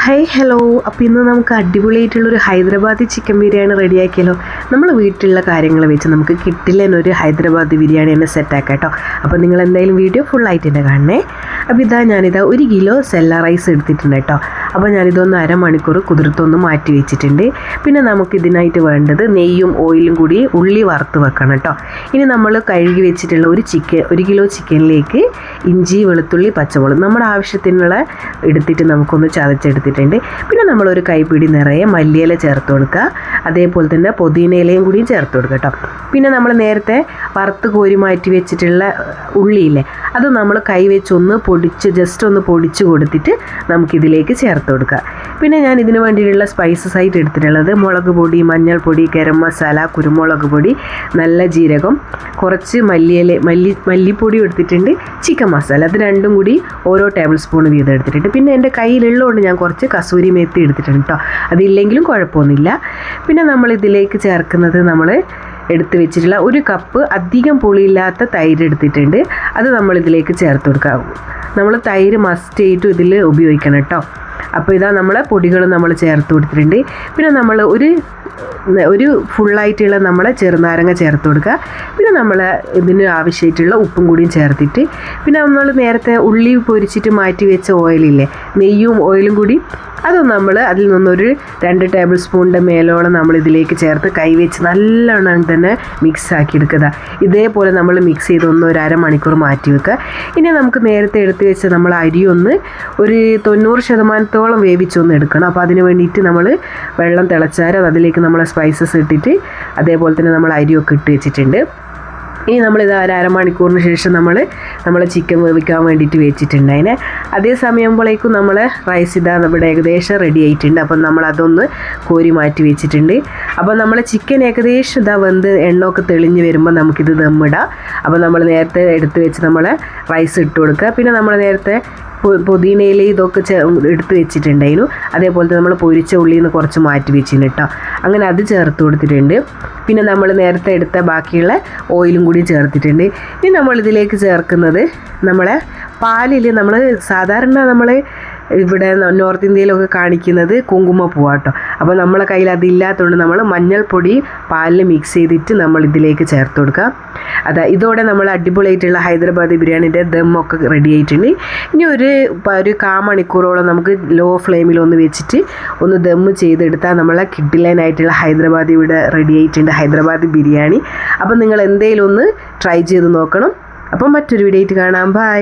Hi hello അപ്പോൾ ഇന്ന് നമുക്ക് അടിപൊളിയായിട്ടുള്ളൊരു ഹൈദരാബാദി ചിക്കൻ ബിരിയാണി റെഡിയാക്കിയല്ലോ. നമ്മൾ വീട്ടിലുള്ള കാര്യങ്ങൾ വെച്ച് നമുക്ക് കിട്ടില്ലെന്നൊരു ഹൈദരാബാദി ബിരിയാണി തന്നെ സെറ്റാക്കാം കേട്ടോ അപ്പോൾ നിങ്ങൾ എന്തായാലും വീഡിയോ ഫുള്ളായിട്ട് തന്നെ കാണണേ. അപ്പോൾ ഇതാ ഞാനിതാ ഒരു കിലോ സെല്ല റൈസ് എടുത്തിട്ടുണ്ട് കേട്ടോ. അപ്പോൾ ഞാനിതൊന്ന് അരമണിക്കൂർ കുതിർത്തൊന്ന് മാറ്റി വെച്ചിട്ടുണ്ട്. പിന്നെ നമുക്ക് ഇതിനായിട്ട് വേണ്ടത് നെയ്യും ഓയിലും കൂടി ഉള്ളി വറുത്ത് വെക്കണം കേട്ടോ. ഇനി നമ്മൾ കഴുകി വെച്ചിട്ടുള്ള ഒരു ചിക്കൻ ഒരു കിലോ ചിക്കനിലേക്ക് ഇഞ്ചി വെളുത്തുള്ളി പച്ചമുളക് നമ്മുടെ ആവശ്യത്തിനുള്ള എടുത്തിട്ട് നമുക്കൊന്ന് ചതച്ചെടുത്തിട്ടുണ്ട്. പിന്നെ നമ്മളൊരു കൈപ്പിടി നിറയെ മല്ലിയില ചേർത്ത് കൊടുക്കുക. അതേപോലെ തന്നെ പുതിനയിലയും കൂടിയും ചേർത്ത് കൊടുക്കുക കേട്ടോ. പിന്നെ നമ്മൾ നേരത്തെ വറുത്ത് കോരി മാറ്റി വെച്ചിട്ടുള്ള ഉള്ളിയില്ലേ അത് നമ്മൾ കൈ വെച്ചൊന്ന് പൊടിച്ച് ജസ്റ്റ് ഒന്ന് പൊടിച്ച് കൊടുത്തിട്ട് നമുക്കിതിലേക്ക് ചേർത്ത് കൊടുക്കുക. പിന്നെ ഞാൻ ഇതിന് വേണ്ടിയിട്ടുള്ള സ്പൈസസ് ആയിട്ട് എടുത്തിട്ടുള്ളത് മുളക് പൊടി മഞ്ഞൾപ്പൊടി ഗരം മസാല കുരുമുളക് പൊടി നല്ല ജീരകം കുറച്ച് മല്ലിയില മല്ലി മല്ലിപ്പൊടി എടുത്തിട്ടുണ്ട് ചിക്കൻ മസാല അത് രണ്ടും കൂടി ഓരോ ടേബിൾ സ്പൂൺ വീതം എടുത്തിട്ടുണ്ട്. പിന്നെ എന്റെ കയ്യിലുള്ളതുകൊണ്ട് ഞാൻ കുറച്ച് കസൂരി മേത്തി എടുത്തിട്ടുണ്ട് കേട്ടോ അതില്ലെങ്കിലും കുഴപ്പമൊന്നുമില്ല. പിന്നെ നമ്മൾ ഇതിലേക്ക് ചേർക്കുന്നത് നമ്മൾ എടുത്ത് വെച്ചിട്ടുള്ള ഒരു കപ്പ് അധികം പുളിയില്ലാത്ത തൈര് എടുത്തിട്ടുണ്ട്. അത് നമ്മൾ ഇതിലേക്ക് ചേർത്ത് കൊടുക്കാം നമ്മൾ തൈര് മസ്റ്റ് ആയിട്ടും ഇതിൽ ഉപയോഗിക്കണം കേട്ടോ അപ്പോൾ ഇതാ നമ്മൾ പൊടികൾ നമ്മൾ ചേർത്ത് കൊടുത്തിട്ടുണ്ട്. പിന്നെ നമ്മൾ ഒരു ഒരു ഫുള്ളായിട്ടുള്ള നമ്മൾ ചെറുനാരങ്ങ ചേർത്ത് കൊടുക്കുക. പിന്നെ നമ്മൾ ഇതിന് ആവശ്യമായിട്ടുള്ള ഉപ്പും കൂടിയും ചേർത്തിട്ട് പിന്നെ നമ്മൾ നേരത്തെ ഉള്ളി പൊരിച്ചിട്ട് മാറ്റി വെച്ച ഓയിലില്ലേ നെയ്യും ഓയിലും കൂടി അത് നമ്മൾ അതിൽ നിന്നൊരു രണ്ട് ടേബിൾ സ്പൂണിന്റെ മേലോളം നമ്മൾ ഇതിലേക്ക് ചേർത്ത് കൈവച്ച് നല്ലോണം തന്നെ മിക്സ് ആക്കി എടുക്കുക. ഇതേപോലെ നമ്മൾ മിക്സ് ചെയ്ത് ഒന്ന് ഒരു അരമണിക്കൂർ മാറ്റി വെക്കുക. ഇനി നമുക്ക് നേരത്തെ എടുത്ത് വെച്ച നമ്മൾ അരി ഒന്ന് ഒരു തൊണ്ണൂറ് ശതമാനത്തോളം വേവിച്ചൊന്ന് എടുക്കണം. അപ്പോൾ അതിന് വേണ്ടിയിട്ട് നമ്മൾ വെള്ളം തിളച്ചാൽ അതിലേക്ക് നമ്മൾ സ്പൈസസ് ഇട്ടിട്ട് അതേപോലെ തന്നെ നമ്മൾ അരിയൊക്കെ ഇട്ട് വെച്ചിട്ടുണ്ട്. ഇനി നമ്മളിത് ഒരു അരമണിക്കൂറിന് ശേഷം നമ്മൾ നമ്മൾ ചിക്കൻ വേവിക്കാൻ വേണ്ടിയിട്ട് വെച്ചിട്ടുണ്ട് അതിനെ. അതേ സമയമ്പോഴേക്കും നമ്മൾ റൈസ് ഇതാ നമ്മുടെ ഏകദേശം റെഡി ആയിട്ടുണ്ട്. അപ്പം നമ്മൾ അതൊന്ന് കോരി മാറ്റി വെച്ചിട്ടുണ്ട്. അപ്പോൾ നമ്മൾ ചിക്കൻ ഏകദേശം ഇതാ വെന്ത് എണ്ണമൊക്കെ തെളിഞ്ഞ് വരുമ്പോൾ നമുക്കിത് ദമ്മിടാം. അപ്പോൾ നമ്മൾ നേരത്തെ എടുത്ത് വെച്ച് നമ്മൾ റൈസ് ഇട്ട് കൊടുക്കുക. പിന്നെ നമ്മൾ നേരത്തെ പുതിനയില ഇതൊക്കെ എടുത്ത് വെച്ചിട്ടുണ്ടായിരുന്നു. അതേപോലെ നമ്മൾ പൊരിച്ച ഉള്ളിയിൽ നിന്ന് കുറച്ച് മാറ്റി വെച്ചിട്ടുണ്ട് കേട്ടോ അങ്ങനെ അത് ചേർത്ത് കൊടുത്തിട്ടുണ്ട്. പിന്നെ നമ്മൾ നേരത്തെ എടുത്ത ബാക്കിയുള്ള ഓയിലും കൂടി ചേർത്തിട്ടുണ്ട്. ഇനി നമ്മൾ ഇതിലേക്ക് ചേർക്കുന്നത് നമ്മളെ പാലിൽ നമ്മൾ സാധാരണ നമ്മൾ ഇവിടെ നോർത്ത് ഇന്ത്യയിലൊക്കെ കാണിക്കുന്നത് കുങ്കുമപ്പൂവാട്ടോ അപ്പോൾ നമ്മളെ കയ്യിൽ അതില്ലാത്തതുകൊണ്ട് നമ്മൾ മഞ്ഞൾപ്പൊടി പാലിൽ മിക്സ് ചെയ്തിട്ട് നമ്മൾ ഇതിലേക്ക് ചേർത്ത് കൊടുക്കുക അതാ ഇതോടെ നമ്മൾ അടിപൊളിയായിട്ടുള്ള ഹൈദരാബാദി ബിരിയാണിന്റെ ദമ്മൊക്കെ റെഡി ആയിട്ടുണ്ട്. ഇനി ഒരു ഒരു കാ മണിക്കൂറോളം നമുക്ക് ലോ ഫ്ലെയിമിൽ ഒന്ന് വെച്ചിട്ട് ഒന്ന് ദമ്മ് ചെയ്തെടുത്താൽ നമ്മളെ കിഡിലൈനായിട്ടുള്ള ഹൈദരാബാദി ഇവിടെ റെഡി ആയിട്ടുണ്ട് ഹൈദരാബാദി ബിരിയാണി. അപ്പം നിങ്ങൾ എന്തെങ്കിലും ഒന്ന് ട്രൈ ചെയ്ത് നോക്കണം. അപ്പം മറ്റൊരു വീഡിയോ ആയിട്ട് കാണാം. ബൈ